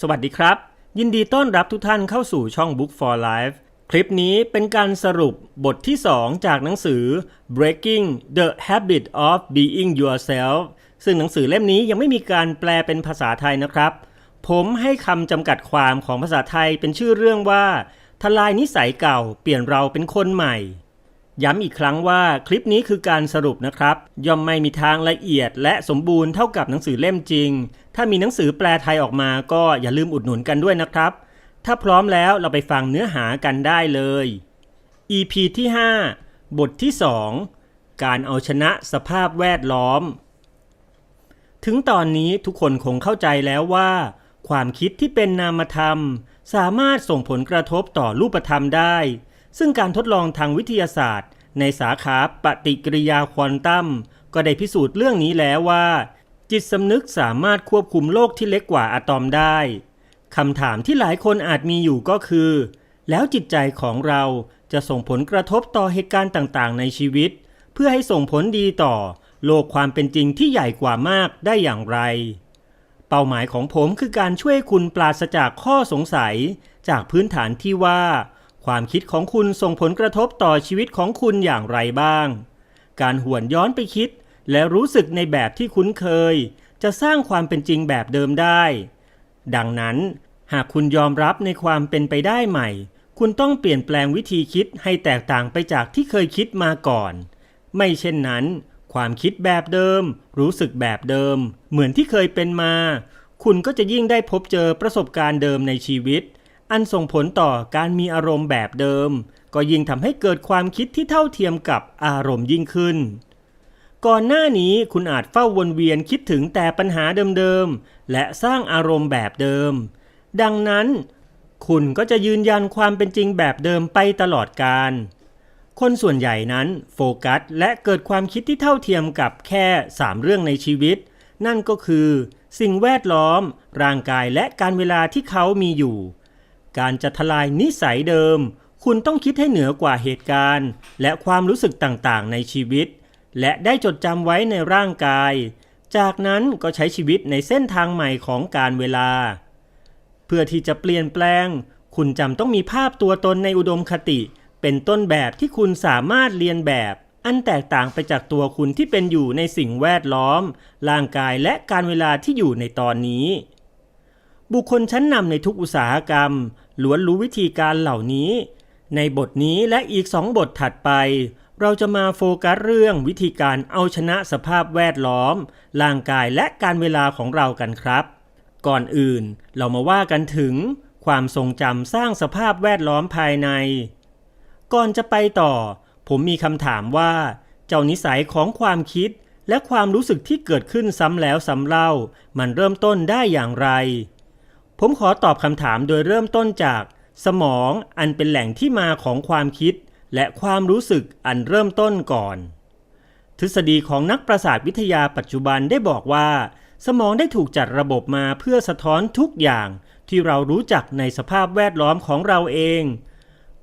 สวัสดีครับ ยินดีต้อนรับทุกท่านเข้าสู่ช่อง Book for Life คลิปนี้เป็นการสรุปบทที่ 2 จากหนังสือ Breaking the Habit of Being Yourself ซึ่งหนังสือเล่มนี้ยังไม่มีการแปลเป็นภาษาไทยนะครับ ผมให้คำจำกัดความของภาษาไทยเป็นชื่อเรื่องว่า ทลายนิสัยเก่าเปลี่ยนเราเป็นคนใหม่ ย้ำอีกครั้งว่าคลิปนี้คือการสรุปนะครับ ย่อมไม่มีทางละเอียดและสมบูรณ์เท่ากับหนังสือเล่มจริง ถ้ามีหนังสือแปลไทยออกมาก็อย่าลืมอุดหนุนกันด้วยนะครับ ถ้าพร้อมแล้วเราไปฟังเนื้อหากันได้เลย EP ที่ 5 บทที่ 2 การเอาชนะสภาพแวดล้อม ถึงตอนนี้ทุกคนคงเข้าใจแล้วว่า ความคิดที่เป็นนามธรรม สามารถส่งผลกระทบต่อรูปธรรมได้ซึ่งการทดลองทางวิทยาศาสตร์ ในสาขาปฏิกิริยาควอนตัมก็ได้พิสูจน์เรื่องนี้แล้วว่า จิตสำนึกสามารถควบคุมโลกที่เล็กกว่าอะตอมได้คำถามที่หลายคนอาจมีอยู่ก็คือ แล้วจิตใจของเราจะส่งผลกระทบต่อเหตุการณ์ต่างๆ ในชีวิต เพื่อให้ส่งผลดีต่อ โลกความเป็นจริงที่ใหญ่กว่ามากได้อย่างไร เป้าหมายของผมคือการช่วยคุณปราศจากข้อสงสัย จากพื้นฐานที่ว่า ความคิดของคุณส่งผลกระทบต่อชีวิตของคุณอย่างไรบ้าง การหวนย้อนไปคิด และรู้สึกในแบบที่คุ้นเคย จะสร้างความเป็นจริงแบบเดิมได้ ดังนั้น หากคุณยอมรับในความเป็นไปได้ใหม่ คุณต้องเปลี่ยนแปลงวิธีคิดให้แตกต่างไปจากที่เคยคิดมาก่อน ไม่เช่นนั้น ความคิดแบบเดิม รู้สึกแบบเดิม เหมือนที่เคยเป็นมา คุณก็จะยิ่งได้พบเจอประสบการณ์เดิมในชีวิต อันส่งผลต่อการมีอารมณ์แบบเดิม ก็ยิ่งทำให้เกิดความคิดที่เท่าเทียมกับอารมณ์ยิ่งขึ้น ก่อนหน้านี้คุณอาจเฝ้าวนเวียนคิดถึงแต่ปัญหาเดิมๆ และสร้างอารมณ์แบบเดิม ดังนั้น คุณก็จะยืนยันความเป็นจริงแบบเดิมไปตลอดกาลคนส่วนใหญ่นั้นโฟกัสและเกิดความคิดที่เท่าเทียมกับแค่ 3 เรื่องในชีวิต นั่นก็คือ สิ่งแวดล้อม ร่างกายและการเวลาที่เขามีอยู่ การจะทลายนิสัยเดิม คุณต้องคิดให้เหนือกว่าเหตุการณ์ และความรู้สึกต่างๆ ในชีวิต และได้จดจำไว้ในร่างกาย จากนั้นก็ใช้ชีวิตในเส้นทางใหม่ของการเวลา เพื่อที่จะเปลี่ยนแปลง คุณจำต้องมีภาพตัวตนในอุดมคติ เป็นต้นแบบที่คุณสามารถเรียนแบบอันแตกต่างไปจากตัวคุณที่เป็นอยู่ในสิ่งแวดล้อม ร่างกายและการเวลาที่อยู่ในตอนนี้ บุคคลชั้นนำในทุกอุตสาหกรรมล้วนรู้วิธีการเหล่านี้ ในบทนี้และอีกสองบทถัดไป เราจะมาโฟกัสเรื่องวิธีการเอาชนะสภาพแวดล้อม ร่างกายและการเวลาของเรากันครับ ก่อนอื่นเรามาว่ากันถึง ความทรงจำสร้างสภาพแวดล้อมภายใน ก่อนจะไปต่อ ผมมีคำถามว่า เจ้านิสัยของความคิดและความรู้สึกที่เกิดขึ้นซ้ำแล้วซ้ำเล่า มันเริ่มต้นได้อย่างไร ผมขอตอบคำถามโดยเริ่มต้นจาก สมองอันเป็นแหล่งที่มาของความคิด และความรู้สึกอันเริ่มต้นก่อน ทฤษฎีของนักประสาทวิทยาปัจจุบันได้บอกว่า สมองได้ถูกจัดระบบมาเพื่อสะท้อนทุกอย่างที่เรารู้จักในสภาพแวดล้อมของเราเอง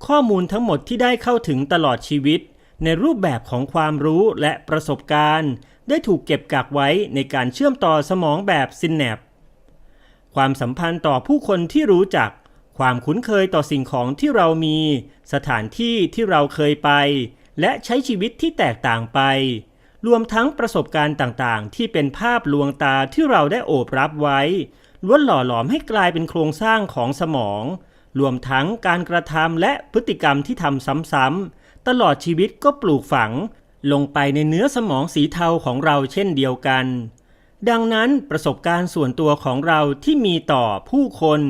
ข้อมูลทั้งหมดที่ได้เข้าถึงตลอดชีวิต ในรูปแบบของความรู้และประสบการณ์ ได้ถูกเก็บกักไว้ในการเชื่อมต่อสมองแบบซินแนป ความสัมพันธ์ต่อผู้คนที่รู้จัก ความคุ้นเคยต่อสิ่งของที่เรามี สถานที่ที่เราเคยไป และใช้ชีวิตที่แตกต่างไป รวมทั้งประสบการณ์ต่างๆ ที่เป็นภาพลวงตาที่เราได้โอบรับไว้ล้วนหล่อหลอมให้กลายเป็นโครงสร้างของสมอง รวมทั้งการกระทำและพฤติกรรมที่ทำซ้ำๆตลอดชีวิตก็ปลูกฝัง ลงไปในเนื้อสมองสีเทาของเราเช่นเดียวกัน ดังนั้นประสบการณ์ส่วนตัวของเราที่มีต่อผู้คน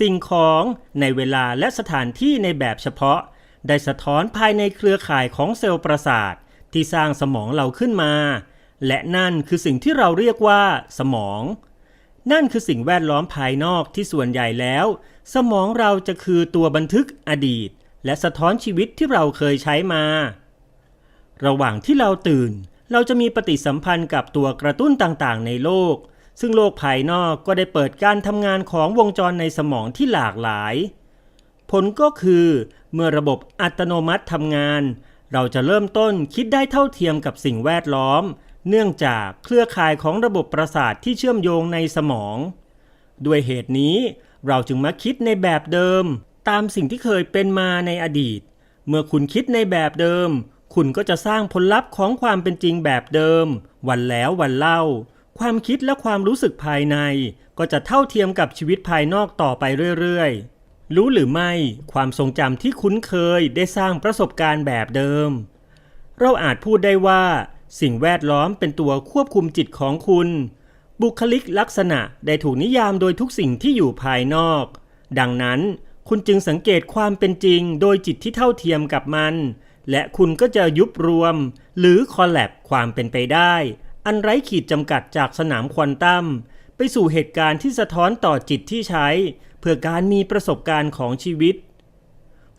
สิ่งของในเวลาและสถานที่ในแบบเฉพาะ ได้สะท้อนภายในเครือข่ายของเซลล์ประสาท ที่สร้างสมองเราขึ้นมา และนั่นคือสิ่งที่เราเรียกว่า สมอง นั่นคือสิ่งแวดล้อมภายนอกที่ส่วนใหญ่แล้ว สมองเราจะคือตัวบันทึกอดีต และสะท้อนชีวิตที่เราเคยใช้มา ระหว่างที่เราตื่น เราจะมีปฏิสัมพันธ์กับตัวกระตุ้นต่างๆ ในโลก ซึ่งโลกภายนอกก็ได้เปิดการทำงานของวงจรในสมองที่หลากหลาย ผลก็คือเมื่อระบบอัตโนมัติทำงาน เราจะเริ่มต้นคิดได้เท่าเทียมกับสิ่งแวดล้อม เนื่องจากเครือข่ายของระบบประสาทที่เชื่อมโยงในสมอง ด้วยเหตุนี้เราจึงมาคิดในแบบเดิม ตามสิ่งที่เคยเป็นมาในอดีต เมื่อคุณคิดในแบบเดิม คุณก็จะสร้างผลลัพธ์ของความเป็นจริงแบบเดิม วันแล้ววันเล่า ความคิดและความรู้สึกภายใน ก็จะเท่าเทียมกับชีวิตภายนอกต่อไปเรื่อยๆ รู้หรือไม่ ความทรงจำที่คุ้นเคยได้สร้างประสบการณ์แบบเดิม เราอาจพูดได้ว่า สิ่งแวดล้อมเป็นตัวควบคุมจิตของคุณ บุคลิกลักษณะได้ถูกนิยามโดยทุกสิ่งที่อยู่ภายนอก ดังนั้นคุณจึงสังเกตความเป็นจริงโดยจิตที่เท่าเทียมกับมัน และคุณก็จะยุบรวม หรือคอลแลบความเป็นไปได้ อันไร้ขีดจำกัดจากสนามควอนตัมไปสู่เหตุการณ์ที่สะท้อนต่อจิตที่ใช้ เพื่อการมีประสบการณ์ของชีวิต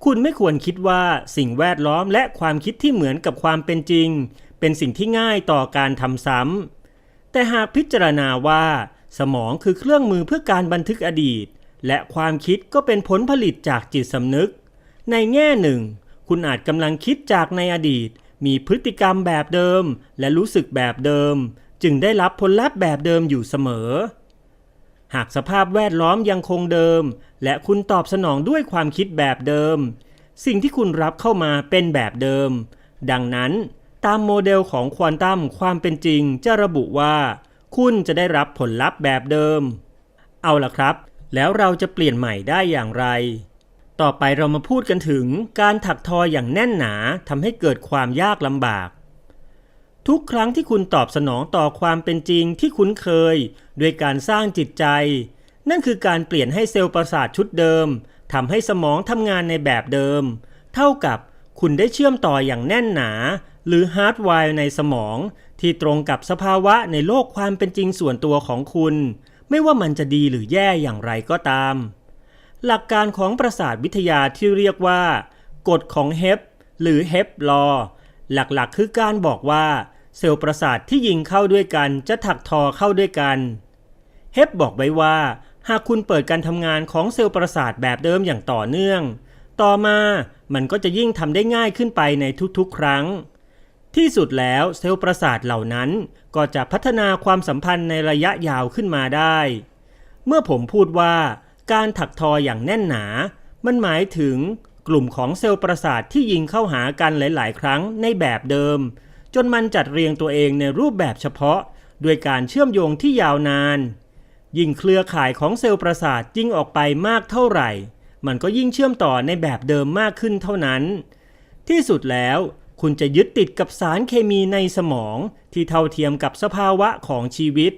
คุณไม่ควรคิดว่าสิ่งแวดล้อมและความคิดที่เหมือนกับความเป็นจริง เป็นสิ่งที่ง่ายต่อการทำซ้ำแต่หากพิจารณาว่า สมองคือเครื่องมือเพื่อการบันทึกอดีต และความคิดก็เป็นผลผลิตจากจิตสำนึก ในแง่หนึ่ง คุณอาจกำลังคิดจากในอดีต มีพฤติกรรมแบบเดิม และรู้สึกแบบเดิม จึงได้รับผลลัพธ์แบบเดิมอยู่เสมอ หากสภาพแวดล้อมยังคงเดิม และคุณตอบสนองด้วยความคิดแบบเดิม สิ่งที่คุณรับเข้ามาเป็นแบบเดิม ดังนั้นตามโมเดลของควอนตัมความเป็นจริงจะระบุว่า คุณจะได้รับผลลัพธ์แบบเดิม เอาล่ะครับ แล้วเราจะเปลี่ยนใหม่ได้อย่างไร ต่อไปเรามาพูดกันถึงการถักทออย่างแน่นหนาทำให้เกิดความยากลำบาก ทุกครั้งที่คุณตอบสนองต่อความเป็นจริงที่คุ้นเคย ด้วยการสร้างจิตใจ นั่นคือการเปลี่ยนให้เซลล์ประสาทชุดเดิมทำให้สมองทำงานในแบบเดิม เท่ากับคุณได้เชื่อมต่ออย่างแน่นหนา หรือฮาร์ดไวร์ในสมอง ที่ตรงกับสภาวะในโลกความเป็นจริงส่วนตัวของคุณ ไม่ว่ามันจะดีหรือแย่อย่างไรก็ตาม หลักการของประสาทวิทยาที่เรียกว่า กฎของเฮปหรือเฮปลอหลักๆ คือการบอกว่าเซลล์ประสาทที่ยิงเข้าด้วยกันจะถักทอเข้าด้วยกันเฮปบอกไว้ว่า หากคุณเปิดการทำงานของเซลล์ประสาทแบบเดิมอย่างต่อเนื่อง ต่อมามันก็จะยิ่งทำได้ง่ายขึ้นไปในทุกๆ ครั้ง ที่สุดแล้วเซลล์ประสาทเหล่านั้นก็จะพัฒนาความสัมพันธ์ในระยะยาวขึ้นมาได้ เมื่อผมพูดว่า การถักทออย่างแน่นหนา มันหมายถึงกลุ่มของเซลล์ประสาทที่ยิงเข้าหากันหลาย ๆ ครั้งในแบบเดิม จนมันจัดเรียงตัวเองในรูปแบบเฉพาะ ด้วยการเชื่อมโยงที่ยาวนาน ยิ่งเครือข่ายของเซลล์ประสาทยิ่งออกไปมากเท่าไหร่ มันก็ยิ่งเชื่อมต่อในแบบเดิมมากขึ้นเท่านั้น ที่สุดแล้วคุณจะยึดติดกับสารเคมีในสมองที่เท่าเทียมกับสภาวะของชีวิต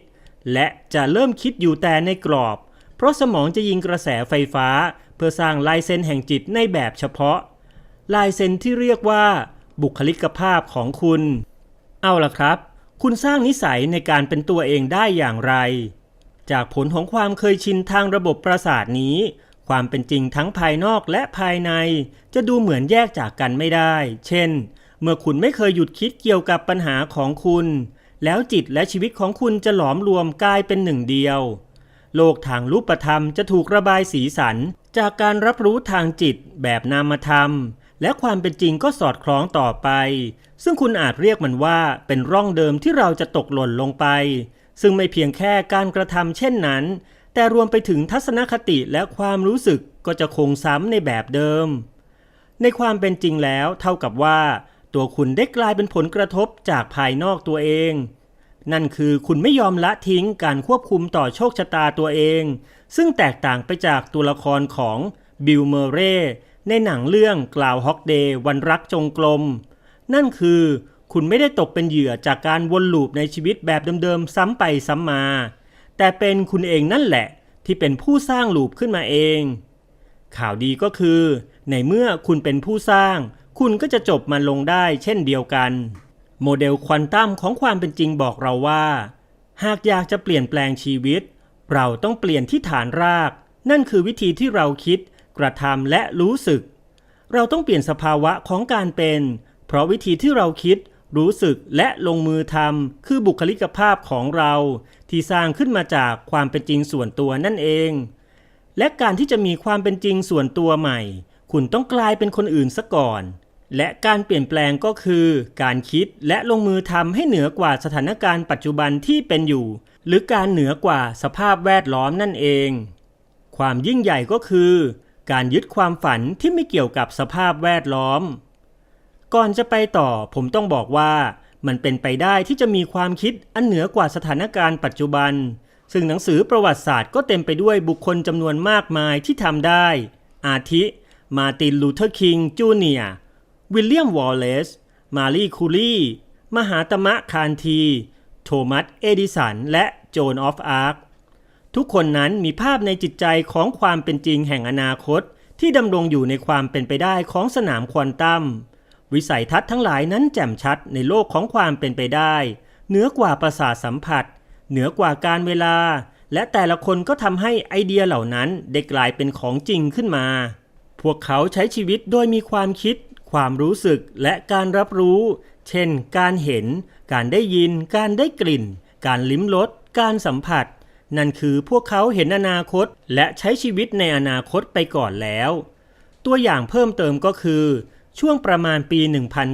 และจะเริ่มคิดอยู่แต่ในกรอบ เพราะสมองจะยิงกระแสไฟฟ้า เพื่อสร้างลายเส้นแห่งจิตในแบบเฉพาะ ลายเส้นที่เรียกว่า บุคลิกภาพของคุณ เอาล่ะครับ คุณสร้างนิสัยในการเป็นตัวเองได้อย่างไร จากผลของความเคยชินทางระบบประสาทนี้ ความเป็นจริงทั้งภายนอกและภายใน จะดูเหมือนแยกจากกันไม่ได้ เช่น เมื่อคุณไม่เคยหยุดคิดเกี่ยวกับปัญหาของคุณ แล้วจิตและชีวิตของคุณจะหลอมรวมกลายเป็นหนึ่งเดียว โลกทางรูปธรรมจะถูกระบายสีสัน จากการรับรู้ทางจิตแบบนามธรรม และความเป็นจริงก็สอดคล้องต่อไป ซึ่งคุณอาจเรียกมันว่าเป็นร่องเดิมที่เราจะตกหล่นลงไป ซึ่งไม่เพียงแค่การกระทำเช่นนั้น แต่รวมไปถึงทัศนคติและความรู้สึกก็จะคงซ้ำในแบบเดิม ในความเป็นจริงแล้วเท่ากับว่า ตัวคุณได้กลายเป็นผลกระทบจากภายนอกตัวเอง นั่นคือคุณไม่ยอมละทิ้งการควบคุมต่อโชคชะตาตัวเอง ซึ่งแตกต่างไปจากตัวละครของบิลเมเรในหนังเรื่องกล่าวฮอกเดย์วันรักจงกลม นั่นคือคุณไม่ได้ตกเป็นเหยื่อจากการวนลูปในชีวิตแบบเดิมๆซ้ำไปซ้ำมา แต่เป็นคุณเองนั่นแหละ ที่เป็นผู้สร้างลูปขึ้นมาเอง ข่าวดีก็คือ ในเมื่อคุณเป็นผู้สร้าง คุณก็จะจบมันลงได้เช่นเดียวกัน โมเดลควอนตัมของความเป็นจริงบอกเราว่า หากอยากจะเปลี่ยนแปลงชีวิต เราต้องเปลี่ยนที่ฐานราก นั่นคือวิธีที่เราคิด กระทำและรู้สึก เราต้องเปลี่ยนสภาวะของการเป็น เพราะวิธีที่เราคิด รู้สึกและลงมือทำคือบุคลิกภาพของเรา ที่สร้างขึ้นมาจากความเป็นจริงส่วนตัวนั่นเอง และการที่จะมีความเป็นจริงส่วนตัวใหม่ คุณต้องกลายเป็นคนอื่นซะก่อน และการเปลี่ยนแปลงก็คือ การคิดและลงมือทำให้เหนือกว่าสถานการณ์ปัจจุบันที่เป็นอยู่ หรือการเหนือกว่าสภาพแวดล้อมนั่นเอง ความยิ่งใหญ่ก็คือ การยึดความฝันที่ไม่เกี่ยวกับสภาพแวดล้อม ก่อนจะไปต่อผมต้องบอกว่า มันเป็นไปได้ที่จะมีความคิดอันเหนือกว่าสถานการณ์ปัจจุบัน ซึ่งหนังสือประวัติศาสตร์ก็เต็มไปด้วยบุคคลจำนวนมากมายที่ทำได้ อาทิ มาตินลูเทอร์คิงจูเนียร์ วิลเลียมวอลเลซมารีคูรีมหาตมะคานที โทมัส เอดิสัน และโจนออฟอาร์ค ทุกคนนั้นมีภาพในจิตใจของความเป็นจริงแห่งอนาคต ที่ดำรงอยู่ในความเป็นไปได้ของสนามควอนตัม วิสัยทัศน์ทั้งหลายนั้นแจ่มชัดในโลกของความเป็นไปได้ เหนือกว่าประสาทสัมผัส เหนือกว่าการเวลา และแต่ละคนก็ทำให้ไอเดียเหล่านั้นได้กลายเป็นของจริงขึ้นมา พวกเขาใช้ชีวิตโดยมีความคิด ความรู้สึกและการรับรู้ เช่น การเห็น การได้ยิน การได้กลิ่น การลิ้มรส การสัมผัส นั่นคือพวกเขาเห็นอนาคตและใช้ชีวิตในอนาคตไปก่อนแล้ว ตัวอย่างเพิ่มเติมก็คือ ช่วงประมาณปี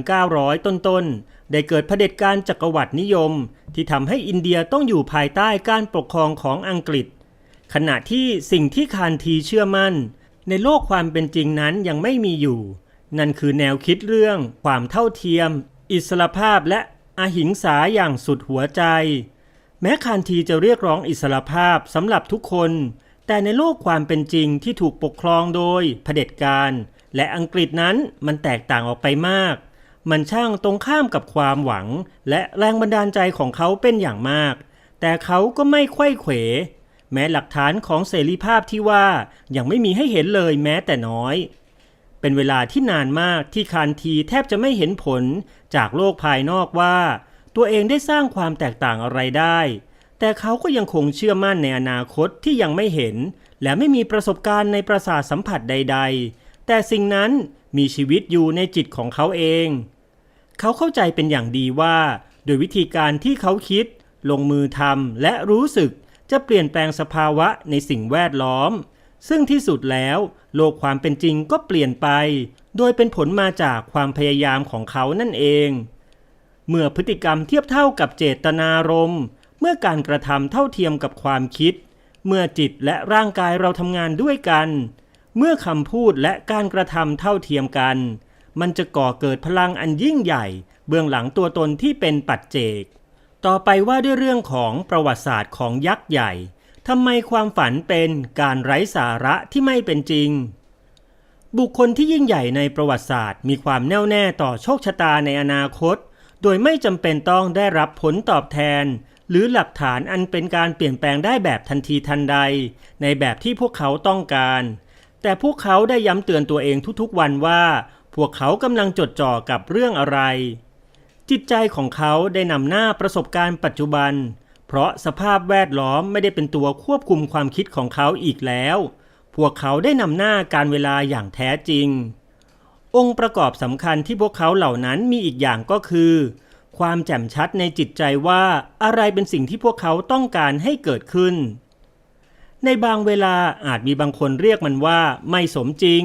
1900 ต้นๆ ได้เกิดเผด็จการจักรวรรดินิยม ที่ทำให้อินเดียต้องอยู่ภายใต้การปกครองของอังกฤษ ขณะที่สิ่งที่คานทีเชื่อมั่น ในโลกความเป็นจริงนั้นยังไม่มีอยู่ นั่นคือแนวคิดเรื่องความเท่าเทียม อิสรภาพและอหิงสาอย่างสุดหัวใจ แม้คานทีจะเรียกร้องอิสรภาพสำหรับทุกคน แต่ในโลกความเป็นจริงที่ถูกปกครองโดยเผด็จการ และอังกฤษนั้นมันแตกต่างออกไปมาก มันช่างตรงข้ามกับความหวัง และแรงบันดาลใจของเขาเป็นอย่างมาก แต่เขาก็ไม่ไขว้เขว แม้หลักฐานของเสรีภาพที่ว่ายังไม่มีให้เห็นเลยแม้แต่น้อย เป็นเวลาที่นานมากที่คานทีแทบจะไม่เห็นผลจากโลกภายนอกว่า ตัวเองได้สร้างความแตกต่างอะไรได้ แต่เขาก็ยังคงเชื่อมั่นในอนาคตที่ยังไม่เห็น และไม่มีประสบการณ์ในประสาทสัมผัสใด ๆ แต่สิ่งนั้นมีชีวิตอยู่ในจิตของเขาเอง เขาเข้าใจเป็นอย่างดีว่า โดยวิธีการที่เขาคิด ลงมือทำและรู้สึกจะเปลี่ยนแปลงสภาวะในสิ่งแวดล้อม ซึ่งที่สุดแล้ว โลกความเป็นจริงก็เปลี่ยนไป โดยเป็นผลมาจากความพยายามของเขานั่นเอง เมื่อพฤติกรรมเทียบเท่ากับเจตนารมณ์เมื่อการกระทำเท่าเทียมกับความคิด เมื่อจิตและร่างกายเราทำงานด้วยกัน เมื่อคำพูดและการกระทำเท่าเทียมกัน มันจะก่อเกิดพลังอันยิ่งใหญ่ เบื้องหลังตัวตนที่เป็นปัจเจก ต่อไปว่าด้วยเรื่องของประวัติศาสตร์ของยักษ์ใหญ่ ทำไมความฝันเป็นการไร้สาระที่ไม่เป็นจริง บุคคลที่ยิ่งใหญ่ในประวัติศาสตร์ มีความแน่วแน่ต่อโชคชะตาในอนาคต โดยไม่จำเป็นต้องได้รับผลตอบแทน หรือหลักฐานอันเป็นการเปลี่ยนแปลงได้แบบทันทีทันใด ในแบบที่พวกเขาต้องการ แต่พวกเขาได้ย้ำเตือนตัวเองทุกๆวันว่า พวกเขากำลังจดจ่อกับเรื่องอะไร จิตใจของเขาได้นำหน้าประสบการณ์ปัจจุบัน เพราะสภาพแวดล้อมไม่ได้เป็นตัวควบคุมความคิดของเขาอีกแล้ว พวกเขาได้นำหน้าการเวลาอย่างแท้จริง องค์ประกอบสำคัญที่พวกเขาเหล่านั้นมีอีกอย่างก็คือ ความแจ่มชัดในจิตใจว่าอะไรเป็นสิ่งที่พวกเขาต้องการให้เกิดขึ้น ในบางเวลาอาจมีบางคนเรียกมันว่าไม่สมจริง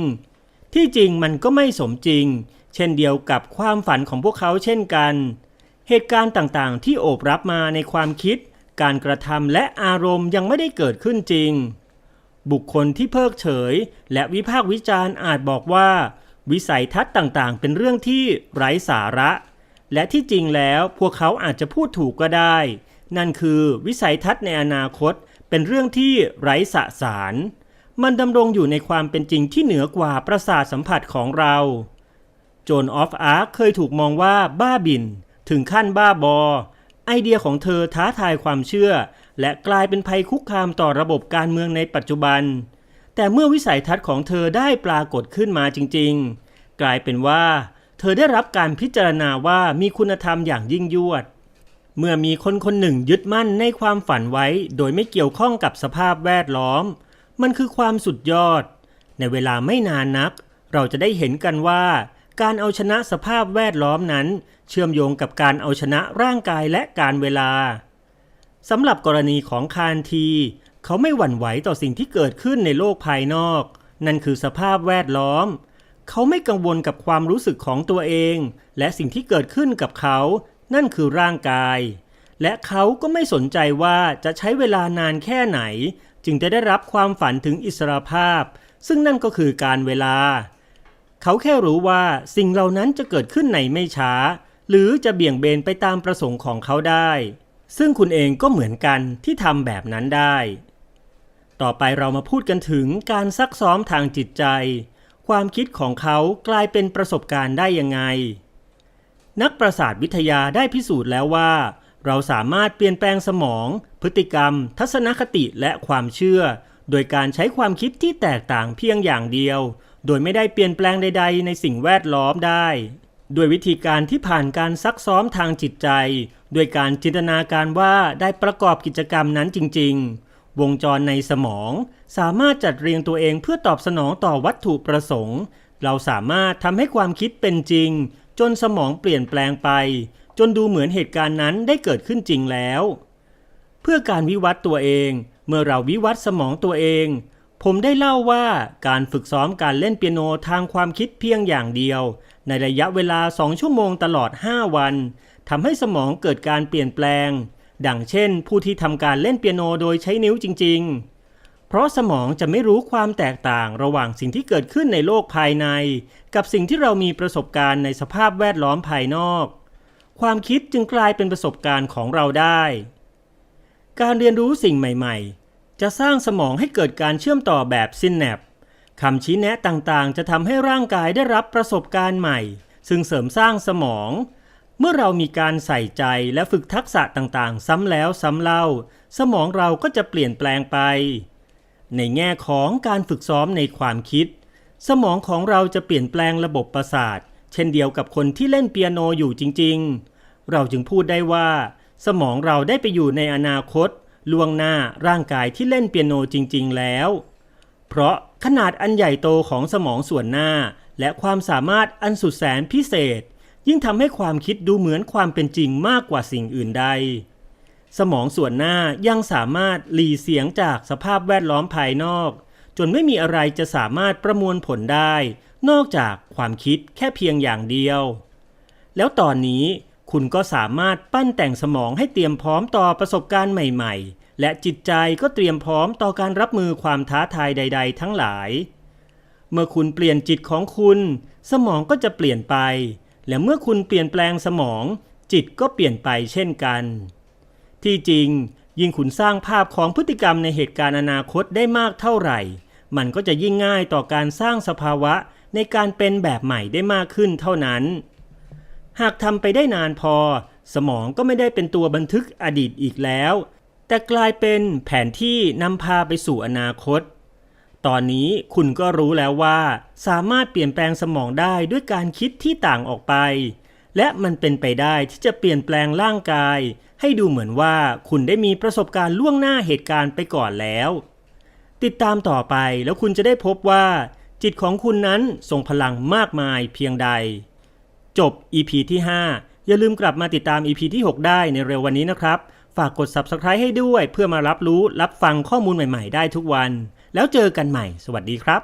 ที่จริงมันก็ไม่สมจริง เช่นเดียวกับความฝันของพวกเขาเช่นกัน เหตุการณ์ต่างๆ ที่โอบรับมาในความคิด การกระทำและอารมณ์ยังไม่ได้เกิดขึ้นจริง บุคคลที่เพิกเฉย และวิพากษ์วิจารณ์อาจบอกว่า วิสัยทัศน์ต่างๆ เป็นเรื่องที่ไร้สาระ และที่จริงแล้วพวกเขาอาจจะพูดถูกก็ได้ นั่นคือวิสัยทัศน์ในอนาคตเป็นเรื่องที่ไร้สสาร มันดำรงอยู่ในความเป็นจริงที่เหนือกว่าประสาทสัมผัสของเรา โจนออฟอาร์คเคยถูกมองว่าบ้าบิน ถึงขั้นบ้าบอ ไอเดียของเธอท้าทายความเชื่อ และกลายเป็นภัยคุกคามต่อระบบการเมืองในปัจจุบัน แต่เมื่อวิสัยทัศน์ของเธอได้ปรากฏขึ้นมาจริง ๆ กลายเป็นว่า เธอได้รับการพิจารณาว่ามีคุณธรรมอย่างยิ่งยวด เมื่อมีคนคนหนึ่งยึดมั่นในความฝันไว้ โดยไม่เกี่ยวข้องกับสภาพแวดล้อม มันคือความสุดยอด ในเวลาไม่นานนัก เราจะได้เห็นกันว่า การเอาชนะสภาพแวดล้อมนั้น เชื่อมโยงกับการเอาชนะร่างกายและการเวลาสำหรับกรณีของคานที เขาไม่หวั่นไหวต่อสิ่งที่เกิดขึ้นในโลกภายนอก นั่นคือสภาพแวดล้อม เขาไม่กังวลกับความรู้สึกของตัวเอง และสิ่งที่เกิดขึ้นกับเขา นั่นคือร่างกาย และเขาก็ไม่สนใจว่าจะใช้เวลานานแค่ไหน จึงจะได้รับความฝันถึงอิสรภาพ ซึ่งนั่นก็คือการเวลา เขาแค่รู้ว่าสิ่งเหล่านั้นจะเกิดขึ้นในไม่ช้า หรือจะเบี่ยงเบนไปตามประสงค์ของเขาได้ ซึ่งคุณเองก็เหมือนกันที่ทำแบบนั้นได้ ต่อไปเรามาพูดกันถึงการซักซ้อมทางจิตใจ ความคิดของเขากลายเป็นประสบการณ์ได้ยังไง นักประสาทวิทยาได้พิสูจน์แล้วว่า เราสามารถเปลี่ยนแปลงสมอง พฤติกรรม ทัศนคติและความเชื่อ โดยการใช้ความคิดที่แตกต่างเพียงอย่างเดียว โดยไม่ได้เปลี่ยนแปลงใด ๆ ในสิ่งแวดล้อมได้ด้วยวิธีการที่ผ่านการซักซ้อมทางจิตใจ ด้วยการจินตนาการว่าได้ประกอบกิจกรรมนั้นจริง ๆ วงจรในสมอง สามารถจัดเรียงตัวเองเพื่อตอบสนองต่อวัตถุประสงค์ เราสามารถทำให้ความคิดเป็นจริง จนสมองเปลี่ยนแปลงไป จนดูเหมือนเหตุการณ์นั้นได้เกิดขึ้นจริงแล้ว เพื่อการวิวัฒน์ตัวเอง เมื่อเราวิวัฒน์สมองตัวเอง ผมได้เล่าว่าการฝึกซ้อมการเล่นเปียโนทางความคิดเพียงอย่างเดียว ในระยะเวลา 2 ชั่วโมงตลอด 5 วันทำให้สมองเกิดการเปลี่ยนแปลง ดังเช่น ผู้ที่ทำการเล่นเปียโนโดยใช้นิ้วจริง ๆ เพราะสมองจะไม่รู้ความแตกต่างระหว่างสิ่งที่เกิดขึ้นในโลกภายใน กับสิ่งที่เรามีประสบการณ์ในสภาพแวดล้อมภายนอก ความคิดจึงกลายเป็นประสบการณ์ของเราได้ การเรียนรู้สิ่งใหม่ ๆ จะสร้างสมองให้เกิดการเชื่อมต่อแบบซินแนปคำชี้แนะต่างๆ จะทำให้ร่างกายได้รับประสบการณ์ใหม่ ซึ่งเสริมสร้างสมอง เมื่อเรามีการใส่ใจและฝึกทักษะต่างๆ ซ้ำแล้วซ้ำเล่า สมองเราก็จะเปลี่ยนแปลงไป ในแง่ของการฝึกซ้อมในความคิด สมองของเราจะเปลี่ยนแปลงระบบประสาท เช่นเดียวกับคนที่เล่นเปียโนอยู่จริง ๆ เราจึงพูดได้ว่า สมองเราได้ไปอยู่ในอนาคต ล่วงหน้าร่างกายที่เล่นเปียโนจริง ๆ แล้ว เพราะขนาดอันใหญ่โตของสมองส่วนหน้า และความสามารถอันสุดแสนพิเศษ ยิ่งทำให้ความคิดดูเหมือนความเป็นจริงมากกว่าสิ่งอื่นใด สมองส่วนหน้ายังสามารถหลีเสียงจากสภาพแวดล้อมภายนอก จนไม่มีอะไรจะสามารถประมวลผลได้ นอกจากความคิดแค่เพียงอย่างเดียว แล้วตอนนี้ คุณก็สามารถปั้นแต่งสมองให้เตรียมพร้อมต่อประสบการณ์ใหม่ๆ และจิตใจก็เตรียมพร้อมต่อการรับมือความท้าทายใด ๆ ทั้งหลาย เมื่อคุณเปลี่ยนจิตของคุณ สมองก็จะเปลี่ยนไป และเมื่อคุณเปลี่ยนแปลงสมอง จิตก็เปลี่ยนไปเช่นกัน ที่จริง ยิ่งคุณสร้างภาพของพฤติกรรมในเหตุการณ์อนาคตได้มากเท่าไหร่ มันก็จะยิ่งง่ายต่อการสร้างสภาวะในการเป็นแบบใหม่ได้มากขึ้นเท่านั้น หากทำไปได้นานพอ สมองก็ไม่ได้เป็นตัวบันทึกอดีตอีกแล้ว แต่กลายเป็นแผนที่นำพาไปสู่อนาคต ตอนนี้คุณก็รู้แล้วว่า สามารถเปลี่ยนแปลงสมองได้ด้วยการคิดที่ต่างออกไป และมันเป็นไปได้ที่จะเปลี่ยนแปลงร่างกาย ให้ดูเหมือนว่าคุณได้มีประสบการณ์ล่วงหน้าเหตุการณ์ไปก่อนแล้ว ติดตามต่อไปแล้วคุณจะได้พบว่า จิตของคุณนั้นทรงพลังมากมายเพียงใด จบ EP ที่ 5 อย่าลืมกลับมาติดตาม EP ที่ 6 ได้ในเร็ววันนี้นะครับ ฝากกด Subscribe ให้ด้วยเพื่อมารับรู้รับฟังข้อมูลใหม่ ๆ ได้ทุกวัน แล้วเจอกันใหม่ สวัสดีครับ